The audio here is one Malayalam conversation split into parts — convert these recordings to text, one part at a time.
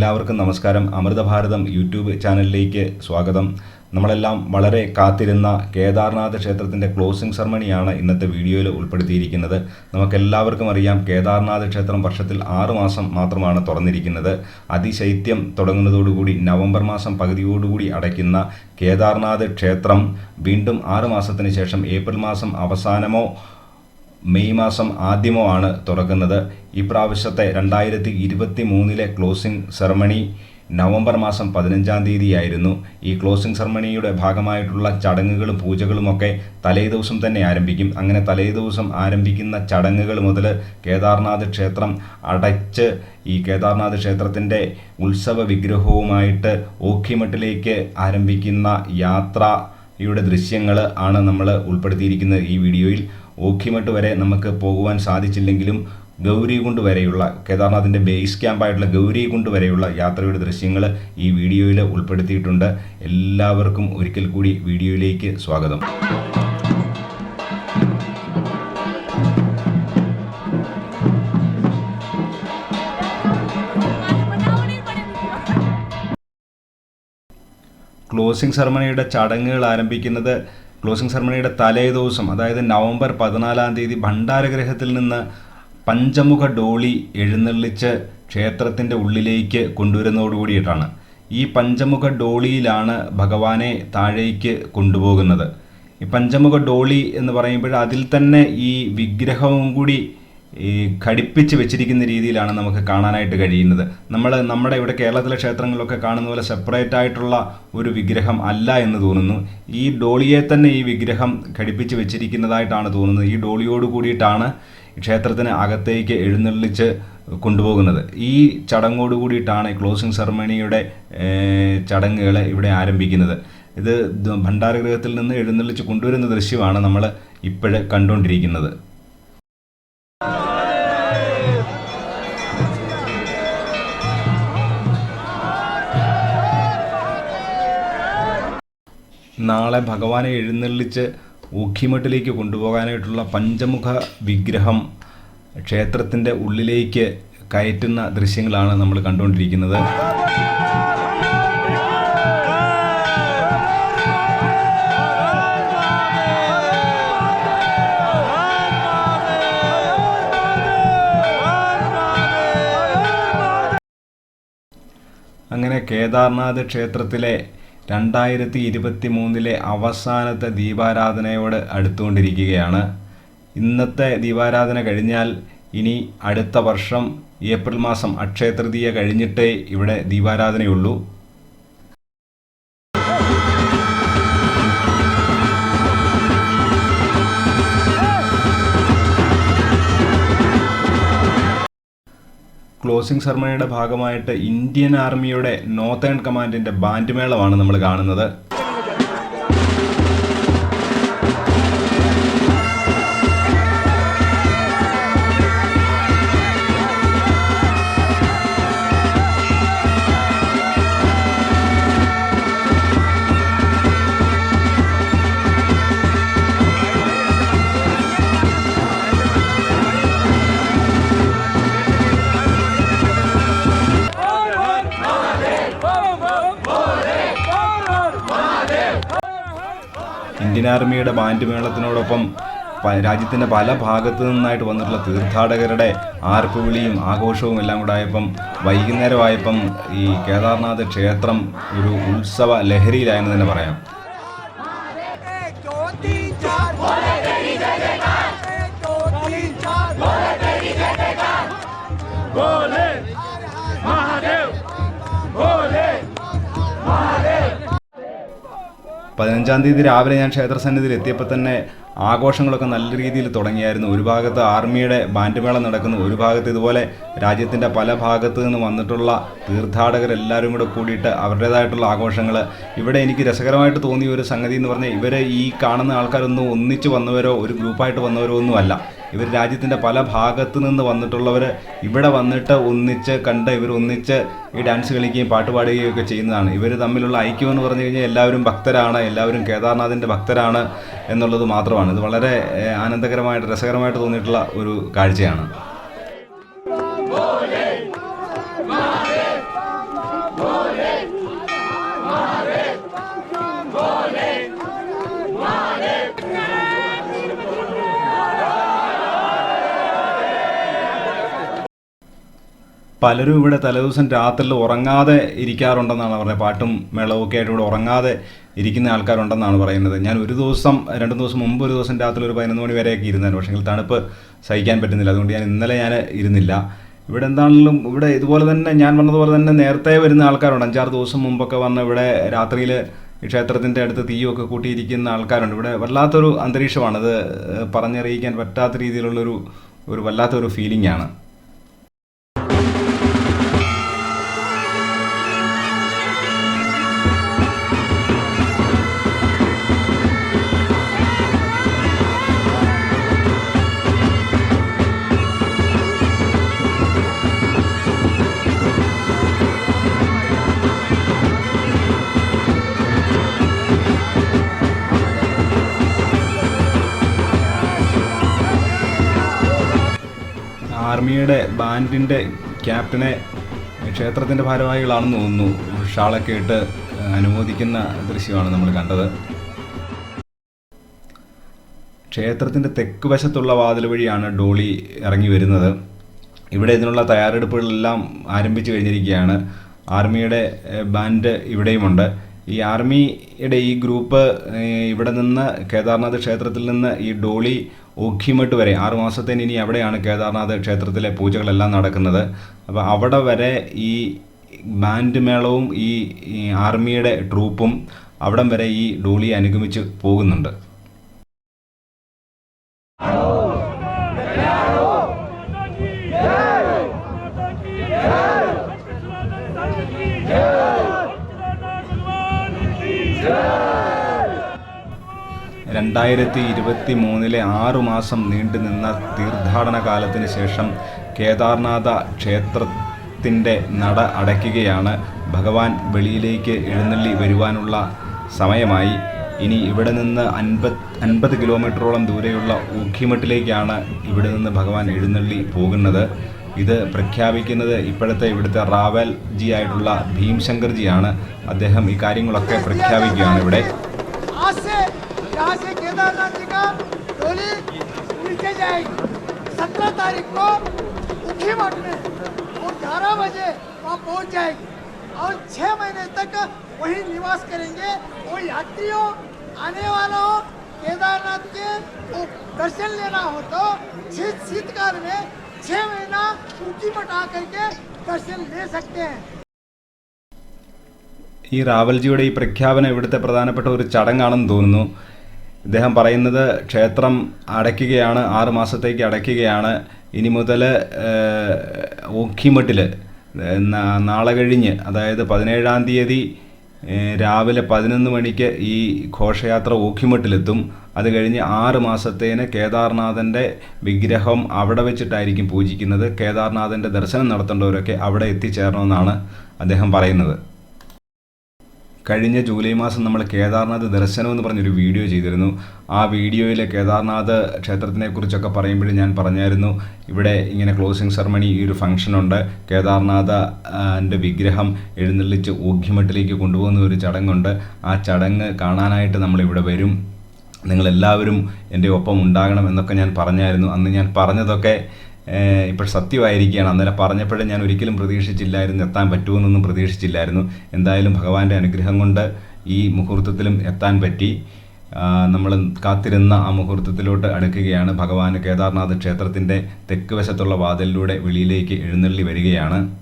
എല്ലാവർക്കും നമസ്കാരം. അമൃതഭാരതം യൂട്യൂബ് ചാനലിലേക്ക് സ്വാഗതം. നമ്മളെല്ലാം വളരെ കാത്തിരുന്ന കേദാർനാഥ് ക്ഷേത്രത്തിന്റെ ക്ലോസിംഗ് സെറമണിയാണ് ഇന്നത്തെ വീഡിയോയിൽ ഉൾപ്പെടുത്തിയിരിക്കുന്നത്. നമുക്കെല്ലാവർക്കും അറിയാം കേദാർനാഥ് ക്ഷേത്രം വർഷത്തിൽ ആറ് മാസം മാത്രമാണ് തുറന്നിരിക്കുന്നത്. അതിശൈത്യം തുടങ്ങുന്നതോടുകൂടി നവംബർ മാസം പകുതിയോടുകൂടി അടയ്ക്കുന്ന കേദാർനാഥ് ക്ഷേത്രം വീണ്ടും ആറ് മാസത്തിന് ശേഷം ഏപ്രിൽ മാസം അവസാനമോ മെയ് മാസം ആദ്യമോ ആണ് തുറക്കുന്നത്. ഈ പ്രാവശ്യത്തെ രണ്ടായിരത്തി ഇരുപത്തി മൂന്നിലെ ക്ലോസിംഗ് സെറമണി നവംബർ മാസം പതിനഞ്ചാം തീയതിയായിരുന്നു. ഈ ക്ലോസിംഗ് സെറമണിയുടെ ഭാഗമായിട്ടുള്ള ചടങ്ങുകളും പൂജകളുമൊക്കെ തലേ ദിവസം തന്നെ ആരംഭിക്കും. അങ്ങനെ തലേദിവസം ആരംഭിക്കുന്ന ചടങ്ങുകൾ മുതൽ കേദാർനാഥ് ക്ഷേത്രം അടച്ച് ഈ കേദാർനാഥ് ക്ഷേത്രത്തിന്റെ ഉത്സവ വിഗ്രഹവുമായിട്ട് ഓഖിമട്ടിലേക്ക് ആരംഭിക്കുന്ന യാത്രയുടെ ദൃശ്യങ്ങൾ ആണ് നമ്മൾ ഉൾപ്പെടുത്തിയിരിക്കുന്നത് ഈ വീഡിയോയിൽ. ഓഖിമട്ട് വരെ നമുക്ക് പോകുവാൻ സാധിച്ചില്ലെങ്കിലും ഗൗരികുണ്ട് വരെയുള്ള കേദാർനാഥിന്റെ ബേസ് ക്യാമ്പായിട്ടുള്ള ഗൗരികുണ്ട് വരെയുള്ള യാത്രയുടെ ദൃശ്യങ്ങൾ ഈ വീഡിയോയിൽ ഉൾപ്പെടുത്തിയിട്ടുണ്ട്. എല്ലാവർക്കും ഒരിക്കൽ കൂടി വീഡിയോയിലേക്ക് സ്വാഗതം. ക്ലോസിംഗ് സെറമണിയുടെ ചടങ്ങുകൾ ആരംഭിക്കുന്നത് ക്ലോസിംഗ് സെറമണിയുടെ തലേ ദിവസം അതായത് നവംബർ പതിനാലാം തീയതി ഭണ്ഡാരഗ്രഹത്തിൽ നിന്ന് പഞ്ചമുഖ ഡോളി എഴുന്നള്ളിച്ച് ക്ഷേത്രത്തിന്റെ ഉള്ളിലേക്ക് കൊണ്ടുവരുന്നതോടുകൂടിയിട്ടാണ് ഈ പഞ്ചമുഖ ഡോളിയിലാണ് ഭഗവാനെ താഴേക്ക് കൊണ്ടുപോകുന്നത്. ഈ പഞ്ചമുഖ ഡോളി എന്ന് പറയുമ്പോൾ അതിൽ തന്നെ ഈ വിഗ്രഹവും കൂടി ഈ ഘടിപ്പിച്ച് വെച്ചിരിക്കുന്ന രീതിയിലാണ് നമുക്ക് കാണാനായിട്ട് കഴിയുന്നത്. നമ്മൾ നമ്മുടെ ഇവിടെ കേരളത്തിലെ ക്ഷേത്രങ്ങളിലൊക്കെ കാണുന്ന പോലെ സെപ്പറേറ്റ് ആയിട്ടുള്ള ഒരു വിഗ്രഹം അല്ല എന്ന് തോന്നുന്നു. ഈ ഡോളിയെ തന്നെ ഈ വിഗ്രഹം ഘടിപ്പിച്ച് വെച്ചിരിക്കുന്നതായിട്ടാണ് തോന്നുന്നത്. ഈ ഡോളിയോട് കൂടിയിട്ടാണ് ക്ഷേത്രത്തിന് അകത്തേക്ക് എഴുന്നള്ളിച്ച് കൊണ്ടുപോകുന്നത്. ഈ ചടങ്ങോട് കൂടിയിട്ടാണ് ക്ലോസിംഗ് സെറമണിയുടെ ചടങ്ങുകൾ ഇവിടെ ആരംഭിക്കുന്നത്. ഇത് ഭണ്ഡാരഗൃഹത്തിൽ നിന്ന് എഴുന്നള്ളിച്ച് കൊണ്ടുവരുന്ന ദൃശ്യമാണ് നമ്മൾ ഇപ്പോഴ് കണ്ടുകൊണ്ടിരിക്കുന്നത് നാളെ ഭഗവാനെ എഴുന്നള്ളിച്ച് ഊഖിമട്ടിലേക്ക് കൊണ്ടുപോകാനായിട്ടുള്ള പഞ്ചമുഖ വിഗ്രഹം ക്ഷേത്രത്തിന്റെ ഉള്ളിലേക്ക് കയറ്റുന്ന ദൃശ്യങ്ങളാണ് നമ്മൾ കണ്ടുകൊണ്ടിരിക്കുന്നത്. അങ്ങനെ കേദാർനാഥ് ക്ഷേത്രത്തിലെ രണ്ടായിരത്തി ഇരുപത്തി മൂന്നിലെ അവസാനത്തെ ദീപാരാധനയോട് അടുത്തുകൊണ്ടിരിക്കുകയാണ്. ഇന്നത്തെ ദീപാരാധന കഴിഞ്ഞാൽ ഇനി അടുത്ത വർഷം ഏപ്രിൽ മാസം അക്ഷയ തൃതീയ കഴിഞ്ഞിട്ടേ ഇവിടെ ദീപാരാധനയുള്ളൂ. ക്ലോസിംഗ് സെർമണിയുടെ ഭാഗമായിട്ട് ഇന്ത്യൻ ആർമിയുടെ നോർത്തേൺ കമാൻഡിന്റെ ബാൻഡ് മേളമാണ് നമ്മൾ കാണുന്നത്. ഇന്ത്യൻ ആർമിയുടെ ബാൻഡ് മേളത്തിനോടൊപ്പം രാജ്യത്തിന്റെ പല ഭാഗത്തു നിന്നായിട്ട് വന്നിട്ടുള്ള തീർത്ഥാടകരുടെ ആർപ്പുവിളിയും ആഘോഷവും എല്ലാം കൂടെ ആയപ്പം വൈകുന്നേരമായപ്പം ഈ കേദാർനാഥ് ക്ഷേത്രം ഒരു ഉത്സവ ലഹരിയിലായെന്ന് തന്നെ പറയാം. പതിനഞ്ചാം തീയതി രാവിലെ ഞാൻ ക്ഷേത്ര സന്നിധിയിൽ എത്തിയപ്പോൾ തന്നെ ആഘോഷങ്ങളൊക്കെ നല്ല രീതിയിൽ തുടങ്ങിയായിരുന്നു. ഒരു ഭാഗത്ത് ആർമിയുടെ ബാൻഡ് മേളം നടക്കുന്നു ഒരു ഭാഗത്ത് ഇതുപോലെ രാജ്യത്തിന്റെ പല ഭാഗത്ത് നിന്ന് വന്നിട്ടുള്ള തീർത്ഥാടകരെല്ലാവരും കൂടെ കൂടിയിട്ട് അവരുടേതായിട്ടുള്ള ആഘോഷങ്ങൾ. ഇവിടെ എനിക്ക് രസകരമായിട്ട് തോന്നിയ ഒരു സംഗതി എന്ന് പറഞ്ഞാൽ ഇവരെ ഈ കാണുന്ന ആൾക്കാരൊന്നും ഒന്നിച്ച് വന്നവരോ ഒരു ഗ്രൂപ്പായിട്ട് വന്നവരോ ഒന്നുമല്ല. ഇവർ രാജ്യത്തിന്റെ പല ഭാഗത്ത് നിന്ന് വന്നിട്ടുള്ളവർ ഇവിടെ വന്നിട്ട് ഒന്നിച്ച് കണ്ട് ഇവർ ഒന്നിച്ച് ഈ ഡാൻസ് കളിക്കുകയും പാട്ട് പാടുകയും ഒക്കെ ചെയ്യുന്നതാണ്. ഇവർ തമ്മിലുള്ള ഐക്യം എന്ന് പറഞ്ഞു കഴിഞ്ഞാൽ എല്ലാവരും ഭക്തരാണ് എല്ലാവരും കേദാർനാഥിന്റെ ഭക്തരാണ് എന്നുള്ളത് മാത്രമാണ്. ഇത് വളരെ ആനന്ദകരമായിട്ട് രസകരമായിട്ട് തോന്നിയിട്ടുള്ള ഒരു കാഴ്ചയാണ്. പലരും ഇവിടെ തലേദിവസം രാത്രിയിൽ ഉറങ്ങാതെ ഇരിക്കാറുണ്ടെന്നാണ് പറഞ്ഞത്. പാട്ടും മേളവും ഒക്കെ ആയിട്ട് ഇവിടെ ഉറങ്ങാതെ ഇരിക്കുന്ന ആൾക്കാരുണ്ടെന്നാണ് പറയുന്നത്. ഞാൻ ഒരു ദിവസം രണ്ട് ദിവസം മുമ്പ് ഒരു ദിവസം രാത്രി ഒരു പതിനൊന്ന് മണി വരെയൊക്കെ ഇരുന്നാണ് പക്ഷേ തണുപ്പ് സഹിക്കാൻ പറ്റുന്നില്ല. അതുകൊണ്ട് ഞാൻ ഇന്നലെ ഞാൻ ഇരുന്നില്ല. ഇവിടെ എന്താണെങ്കിലും ഇവിടെ ഇതുപോലെ തന്നെ ഞാൻ പറഞ്ഞതുപോലെ തന്നെ നേരത്തെ വരുന്ന ആൾക്കാരുണ്ട്. അഞ്ചാറ് ദിവസം മുമ്പൊക്കെ വന്ന് ഇവിടെ രാത്രിയിൽ ക്ഷേത്രത്തിന്റെ അടുത്ത് തീയൊക്കെ കൂട്ടിയിരിക്കുന്ന ആൾക്കാരുണ്ട്. ഇവിടെ വല്ലാത്തൊരു അന്തരീക്ഷമാണ്. അത് പറഞ്ഞറിയിക്കാൻ പറ്റാത്ത രീതിയിലുള്ളൊരു ഒരു വല്ലാത്തൊരു ഫീലിംഗ് ആണ്. ആർമിയുടെ ബാൻഡിന്റെ ക്യാപ്റ്റനെ ക്ഷേത്രത്തിന്റെ ഭാരവാഹികളാണെന്ന് തോന്നുന്നു. ഷാളൊക്കെ ഇട്ട് അനുമോദിക്കുന്ന ദൃശ്യമാണ് നമ്മൾ കണ്ടത്. ക്ഷേത്രത്തിന്റെ തെക്ക് വശത്തുള്ള വാതിൽ വഴിയാണ് ഡോളി ഇറങ്ങി വരുന്നത്. ഇവിടെ ഇതിനുള്ള തയ്യാറെടുപ്പുകളെല്ലാം ആരംഭിച്ചു കഴിഞ്ഞിരിക്കുകയാണ്. ആർമിയുടെ ബാൻഡ് ഇവിടെയുമുണ്ട്. ഈ ആർമിയുടെ ഈ ഗ്രൂപ്പ് ഇവിടെ നിന്ന് കേദാർനാഥ് ക്ഷേത്രത്തിൽ നിന്ന് ഈ ഡോളി ഓഖിമട്ട് വരെ ആറു മാസത്തേന് ഇനി അവിടെയാണ് കേദാർനാഥ് ക്ഷേത്രത്തിലെ പൂജകളെല്ലാം നടക്കുന്നത്. അപ്പോൾ അവിടെ വരെ ഈ ബാൻഡ് മേളവും ഈ ആർമിയുടെ ട്രൂപ്പും അവിടം വരെ ഈ ഡോളി അനുഗമിച്ച് പോകുന്നുണ്ട്. രണ്ടായിരത്തി ഇരുപത്തി മൂന്നിലെ ആറു മാസം നീണ്ടുനിന്ന തീർത്ഥാടന കാലത്തിന് ശേഷം കേദാർനാഥ ക്ഷേത്രത്തിന്റെ നട അടയ്ക്കുകയാണ്. ഭഗവാൻ വെളിയിലേക്ക് എഴുന്നള്ളി വരുവാനുള്ള സമയമായി. ഇനി ഇവിടെ നിന്ന് അൻപത് അൻപത് കിലോമീറ്ററോളം ദൂരെയുള്ള ഊഖിമട്ടിലേക്കാണ് ഇവിടെ നിന്ന് ഭഗവാൻ എഴുന്നള്ളി പോകുന്നത്. ഇത് പ്രഖ്യാപിക്കുന്നത് ഇപ്പോഴത്തെ ഇവിടുത്തെ റാവൽ ജി ആയിട്ടുള്ള ഭീംശങ്കർജിയാണ്. അദ്ദേഹം ഇക്കാര്യങ്ങളൊക്കെ പ്രഖ്യാപിക്കുകയാണ് ഇവിടെ. यहाँ से केदारनाथ जी का डोली नीचे जाएगी सत्रह तारीख को उखी मठ में वो ग्यारह बजे वहाँ पहुँच जाएगी और छः महीने तक वहीं निवास करेंगे वो यात्रियों आने वालों केदारनाथ के वो दर्शन लेना हो तो शीत शीतकाल में छः महीना उखी मठ आकर के दर्शन ले सकते हैं ഈ റാവൽജിയുടെ ഈ പ്രഖ്യാപനം ഇവിടുത്തെ പ്രധാനപ്പെട്ട ഒരു ചടങ്ങാണെന്ന് തോന്നുന്നു ഇദ്ദേഹം പറയുന്നത് ക്ഷേത്രം അടയ്ക്കുകയാണ് ആറ് മാസത്തേക്ക് അടയ്ക്കുകയാണ്. ഇനി മുതൽ ഓഖിമട്ടിൽ നാളെ കഴിഞ്ഞ് അതായത് പതിനേഴാം തീയതി രാവിലെ പതിനൊന്ന് മണിക്ക് ഈ ഘോഷയാത്ര ഓഖിമട്ടിലെത്തും അത് കഴിഞ്ഞ് ആറ് മാസത്തേന് കേദാർനാഥന്റെ വിഗ്രഹം അവിടെ വെച്ചിട്ടായിരിക്കും പൂജിക്കുന്നത്. കേദാർനാഥന്റെ ദർശനം നടത്തേണ്ടവരൊക്കെ അവിടെ എത്തിച്ചേരണമെന്നാണ് അദ്ദേഹം പറയുന്നത്. കഴിഞ്ഞ ജൂലൈ മാസം നമ്മൾ കേദാർനാഥ് ദർശനം എന്ന് പറഞ്ഞൊരു വീഡിയോ ചെയ്തിരുന്നു. ആ വീഡിയോയിൽ കേദാർനാഥ് ക്ഷേത്രത്തിനെ കുറിച്ചൊക്കെ പറയുമ്പോഴും ഞാൻ പറഞ്ഞായിരുന്നു ഇവിടെ ഇങ്ങനെ ക്ലോസിംഗ് സെറമണി ഈ ഒരു ഫംഗ്ഷൻ ഉണ്ട്. കേദാർനാഥ എന്റെ വിഗ്രഹം എഴുന്നള്ളിച്ച് ഊഗ്യമട്ടിലേക്ക് കൊണ്ടുപോകുന്ന ഒരു ചടങ്ങുണ്ട്. ആ ചടങ്ങ് കാണാനായിട്ട് നമ്മളിവിടെ വരും. നിങ്ങളെല്ലാവരും എന്റെ ഒപ്പം ഉണ്ടാകണം എന്നൊക്കെ ഞാൻ പറഞ്ഞായിരുന്നു. അന്ന് ഞാൻ പറഞ്ഞതൊക്കെ ഇപ്പോൾ സത്യമായിരിക്കുകയാണ്. അന്നേരം പറഞ്ഞപ്പോഴും ഞാൻ ഒരിക്കലും പ്രതീക്ഷിച്ചില്ലായിരുന്നു എത്താൻ പറ്റുമെന്നൊന്നും പ്രതീക്ഷിച്ചില്ലായിരുന്നു. എന്തായാലും ഭഗവാന്റെ അനുഗ്രഹം കൊണ്ട് ഈ മുഹൂർത്തത്തിലും എത്താൻ പറ്റി. നമ്മൾ കാത്തിരുന്ന ആ മുഹൂർത്തത്തിലോട്ട് അടുക്കുകയാണ്. ഭഗവാൻ കേദാർനാഥ് ക്ഷേത്രത്തിന്റെ തെക്ക് വശത്തുള്ള വാതിലിലൂടെ വെളിയിലേക്ക് എഴുന്നള്ളി വരികയാണ്.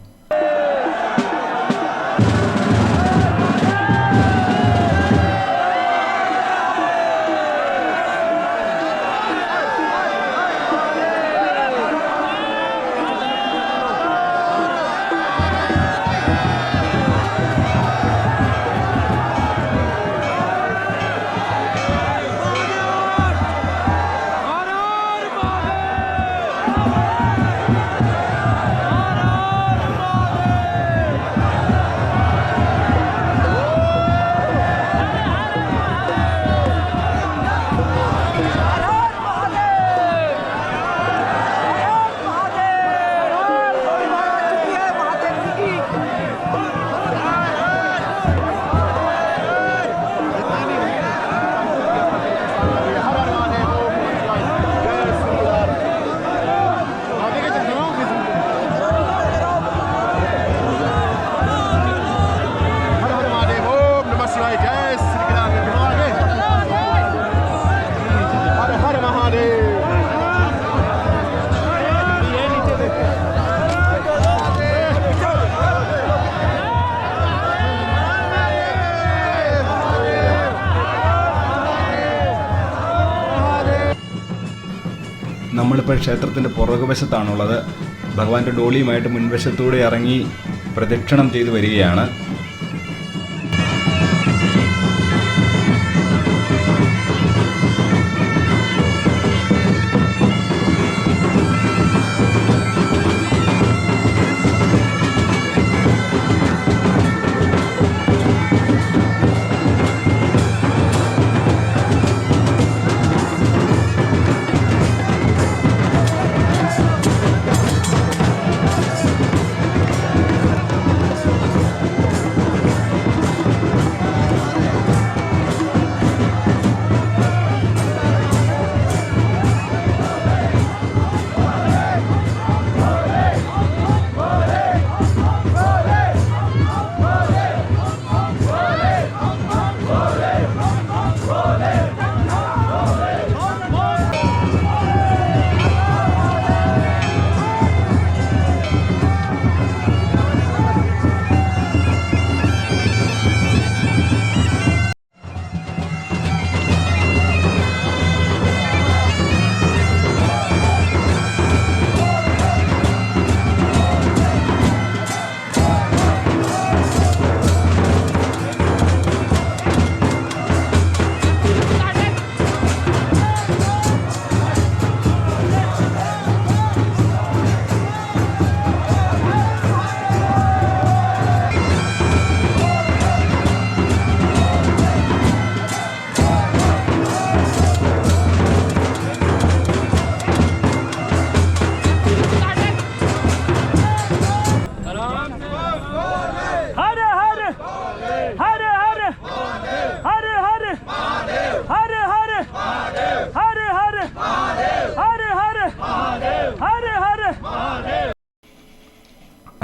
ഇപ്പോൾ ക്ഷേത്രത്തിന്റെ പുറകുവശത്താണുള്ളത്. ഭഗവാന്റെ ഡോളിയുമായിട്ട് മുൻവശത്തൂടെ ഇറങ്ങി പ്രദക്ഷിണം ചെയ്തു വരികയാണ്.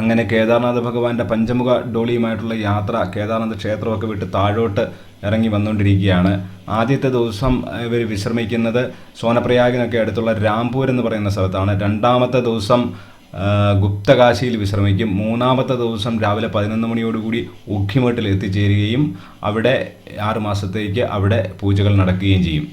അങ്ങനെ കേദാർനാഥ് ഭഗവാന്റെ പഞ്ചമുഖ ഡോളിയുമായിട്ടുള്ള യാത്ര കേദാർനാഥ് ക്ഷേത്രമൊക്കെ വിട്ട് താഴോട്ട് ഇറങ്ങി വന്നുകൊണ്ടിരിക്കുകയാണ്. ആദ്യത്തെ ദിവസം ഇവർ വിശ്രമിക്കുന്നത് സോനപ്രയാഗിനൊക്കെ അടുത്തുള്ള രാംപൂർ എന്ന് പറയുന്ന സ്ഥലത്താണ്. രണ്ടാമത്തെ ദിവസം ഗുപ്തകാശിയിൽ വിശ്രമിക്കും. മൂന്നാമത്തെ ദിവസം രാവിലെ പതിനൊന്ന് മണിയോടുകൂടി ഉഖിമഠിൽ എത്തിച്ചേരുകയും അവിടെ ആറ് മാസത്തേക്ക് അവിടെ പൂജകൾ നടക്കുകയും ചെയ്യും.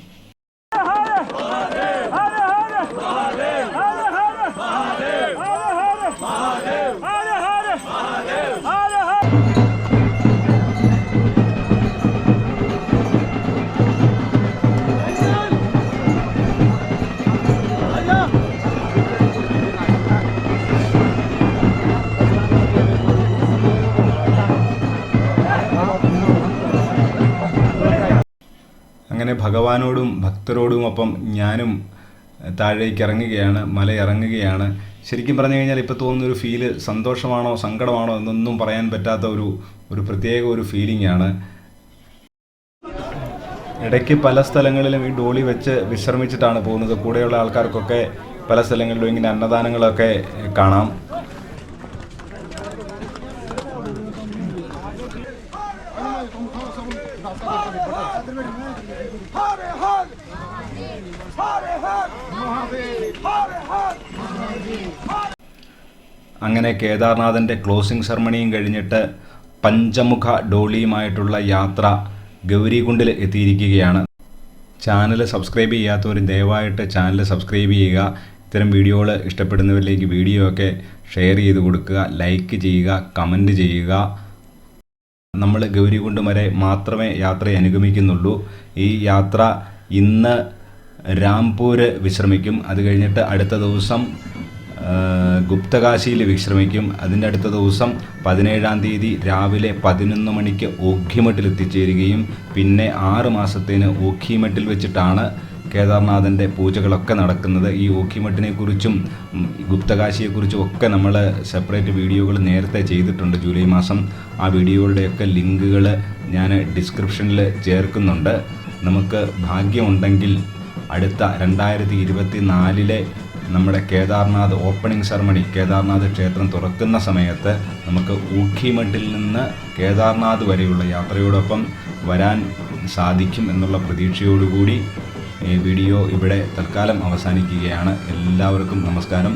അങ്ങനെ ഭഗവാനോടും ഭക്തരോടും ഒപ്പം ഞാനും താഴേക്ക് ഇറങ്ങുകയാണ് മല ഇറങ്ങുകയാണ്. ശരിക്കും പറഞ്ഞു കഴിഞ്ഞാൽ ഇപ്പോൾ തോന്നുന്നൊരു ഫീൽ സന്തോഷമാണോ സങ്കടമാണോ എന്നൊന്നും പറയാൻ പറ്റാത്ത ഒരു ഒരു പ്രത്യേക ഒരു ഫീലിംഗ് ആണ്. ഇടയ്ക്ക് പല സ്ഥലങ്ങളിലും ഈ ഡോളി വെച്ച് വിശ്രമിച്ചിട്ടാണ് പോകുന്നത്. കൂടെയുള്ള ആൾക്കാർക്കൊക്കെ പല സ്ഥലങ്ങളിലും ഇങ്ങനെ അന്നദാനങ്ങളൊക്കെ കാണാം. അങ്ങനെ കേദാർനാഥന്റെ ക്ലോസിംഗ് സെറമണിയും കഴിഞ്ഞിട്ട് പഞ്ചമുഖ ഡോളിയുമായിട്ടുള്ള യാത്ര ഗൗരികുണ്ടിൽ എത്തിയിരിക്കുകയാണ്. ചാനൽ സബ്സ്ക്രൈബ് ചെയ്യാത്തവർ ദയവായിട്ട് ചാനൽ സബ്സ്ക്രൈബ് ചെയ്യുക. ഇത്തരം വീഡിയോകൾ ഇഷ്ടപ്പെടുന്നവരിലേക്ക് വീഡിയോ ഒക്കെ ഷെയർ ചെയ്ത് കൊടുക്കുക. ലൈക്ക് ചെയ്യുക കമന്റ് ചെയ്യുക. നമ്മൾ ഗൗരികുണ്ട് വരെ മാത്രമേ യാത്രയെ അനുഗമിക്കുന്നുള്ളൂ. ഈ യാത്ര ഇന്ന് രാംപൂര് വിശ്രമിക്കും. അത് കഴിഞ്ഞിട്ട് അടുത്ത ദിവസം ഗുപ്തകാശിയിൽ വിശ്രമിക്കും. അതിന്റെ അടുത്ത ദിവസം പതിനേഴാം തീയതി രാവിലെ പതിനൊന്ന് മണിക്ക് ഓഖിമഠിൽ എത്തിച്ചേരുകയും പിന്നെ ആറ് മാസത്തേന് ഓഖിമഠിൽ വെച്ചിട്ടാണ് കേദാർനാഥന്റെ പൂജകളൊക്കെ നടക്കുന്നത് ഈ ഓഖിമഠിനെ കുറിച്ചും ഗുപ്തകാശിയെക്കുറിച്ചും ഒക്കെ നമ്മൾ സെപ്പറേറ്റ് വീഡിയോകൾ നേരത്തെ ചെയ്തിട്ടുണ്ട് ജൂലൈ മാസം. ആ വീഡിയോകളുടെയൊക്കെ ലിങ്കുകൾ ഞാൻ ഡിസ്ക്രിപ്ഷനിൽ ചേർക്കുന്നുണ്ട്. നമുക്ക് ഭാഗ്യമുണ്ടെങ്കിൽ അടുത്ത രണ്ടായിരത്തി ഇരുപത്തി നാലിലെ നമ്മുടെ കേദാർനാഥ് ഓപ്പണിംഗ് സെറമണി കേദാർനാഥ് ക്ഷേത്രം തുറക്കുന്ന സമയത്ത് നമുക്ക് ഊഖിമഠിൽ നിന്ന് കേദാർനാഥ് വരെയുള്ള യാത്രയോടൊപ്പം വരാൻ സാധിക്കും എന്നുള്ള പ്രതീക്ഷയോടുകൂടി ഈ വീഡിയോ ഇവിടെ തൽക്കാലം അവസാനിക്കുകയാണ്. എല്ലാവർക്കും നമസ്കാരം.